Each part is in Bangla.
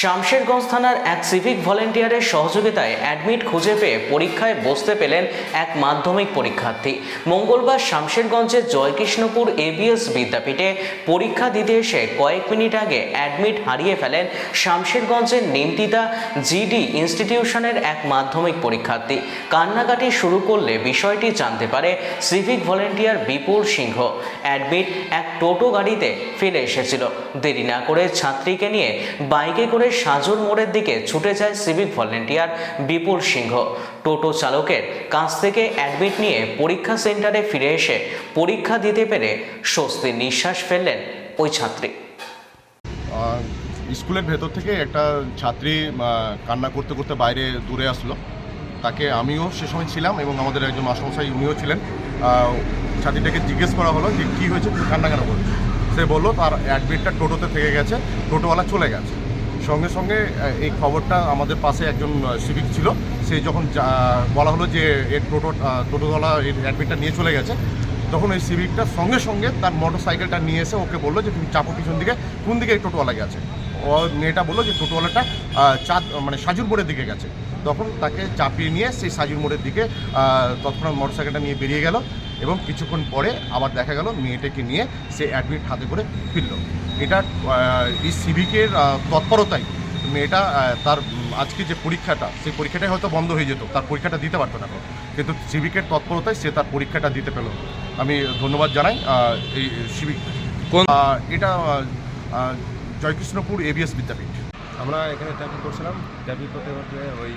শামশেরগঞ্জ থানার এক সিভিক ভলেন্টিয়ারের সহযোগিতায় অ্যাডমিট খুঁজে পেয়ে পরীক্ষায় বসতে পেলেন এক মাধ্যমিক পরীক্ষার্থী। মঙ্গলবার শামশেরগঞ্জের জয়কৃষ্ণপুর এবিএস বিদ্যাপীঠে পরীক্ষা দিতে এসে কয়েক মিনিট আগে অ্যাডমিট হারিয়ে ফেলেন শামশেরগঞ্জের নিমতিতা জিডি ইনস্টিটিউশনের এক মাধ্যমিক পরীক্ষার্থী। কান্নাকাটি শুরু করলে বিষয়টি জানতে পারে civic volunteer Bipul Singha. Admit এক টোটো গাড়িতে ফিরে এসেছিল। দেরি না করে ছাত্রীকে নিয়ে বাইকে করে সাজুর মোড়ের দিকে ছুটে যায় সিভিক ভলেন্টিয়ার বিপুল সিংহ। টোটো চালকের কাছ থেকে অ্যাডমিট নিয়ে পরীক্ষা সেন্টারে ফিরে এসে পরীক্ষা দিতে পেরে স্বস্তির নিঃশ্বাস ফেললেন ওই ছাত্রী। স্কুলের ভেতর থেকে একটা ছাত্রী কান্না করতে করতে বাইরে দূরে আসলো। তাকে আমিও সে সময় ছিলাম এবং আমাদের একজন মাস্টারমশাই উনিও ছিলেন। ছাত্রীটাকে জিজ্ঞেস করা হলো যে, কী হয়েছে? কান্না কেন করছ? সে বলল, তার অ্যাডমিটটা টোটোতে থেকে গেছে। টোটোওয়ালা চলে গেছে। সঙ্গে সঙ্গে এই খবরটা আমাদের পাশে একজন সিভিক ছিল। সে যখন বলা হলো যে এর টোটো টোটোতলা এর অ্যাডমিটটা নিয়ে চলে গেছে, তখন ওই সিভিকটা সঙ্গে সঙ্গে তার মোটর সাইকেলটা নিয়ে এসে ওকে বলল যে, তুমি চাপো পিছন দিকে, কোন দিকে এই টোটোওয়ালা গেছে ও মেয়েটা বলল যে, টোটোওয়ালাটা চাঁদ মানে সাজুর মোড়ের দিকে গেছে। তখন তাকে চাপিয়ে নিয়ে সেই সাজুর মোড়ের দিকে তৎক্ষণাৎ মোটর সাইকেলটা নিয়ে বেরিয়ে গেল এবং কিছুক্ষণ পরে আবার দেখা গেল মেয়েটাকে নিয়ে সে অ্যাডমিট হাতে করে ফিরল। এটা এই সিভিকের তৎপরতাই। মেয়েটা তার আজকে যে পরীক্ষাটা সেই পরীক্ষাটাই হয়তো বন্ধ হয়ে যেত তার পরীক্ষাটা দিতে পারতো না। কিন্তু সিভিকের তৎপরতায় সে তার পরীক্ষাটা দিতে পেল। আমি ধন্যবাদ জানাই এই সিভিক। কোন এটা জয়কৃষ্ণপুর এবিএস বিদ্যাপীঠ। আমরা এখানে ট্রাফিক করছিলাম। ট্রাফিক করতে করতে ওই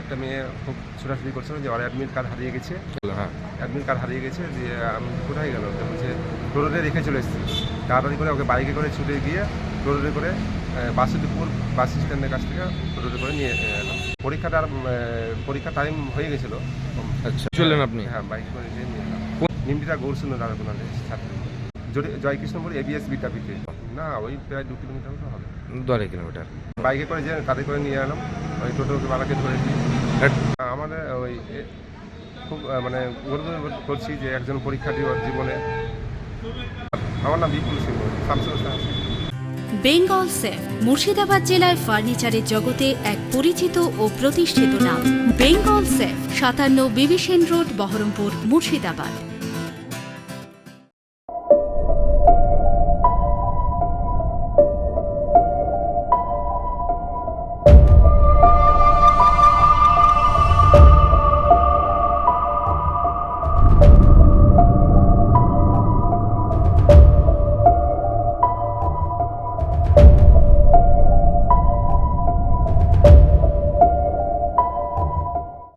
একটা মেয়ে খুব ছোটাছুটি করছিল যে ওর অ্যাডমিট কার্ড হারিয়ে গেছে। হ্যাঁ। অ্যাডমিট কার্ড হারিয়ে গেছে যে আমি কোথায় গেল বলছে টোটোতে রেখে চলে এসেছি। তাড়াতাড়ি করে ওকে বাইকে করে ছুটে গিয়ে টোটোতে করে বাসুদেবপুর বাস স্ট্যান্ডের কাছ থেকে টোটোতে করে নিয়ে এলাম। পরীক্ষাটা পরীক্ষা টাইম হয়ে গেছিল। আচ্ছা। চললেন আপনি? হ্যাঁ বাইক করে নিয়ে এলাম। নিমটিটা গৌরসুন্দ দাঁড়ানোর ছাত্র জয়- জয়কৃষ্ণপুর এবিএস বিদ্যাপীঠে না ওই প্রায় দু কিলোমিটার মতো হবে। দু আড়াই কিলোমিটার। বাইকে করে যে তাদের করে নিয়ে এলাম ওই টোটোকে বালাকে ধরেছি। হ্যাঁ। আমাদের ওই খুব মানে গর্ব করছি যে একজন পরীক্ষার্থী ওর জীবনে। আমার নাম বিপুল সিংহ শামসুল বেঙ্গল সেফ মুর্শিদাবাদ জেলায় ফার্নিচারের জগতে এক পরিচিত ও প্রতিষ্ঠিত নাম। বেঙ্গল সেফ সাতান্ন বিবিসেন রোড বহরমপুর মুর্শিদাবাদ।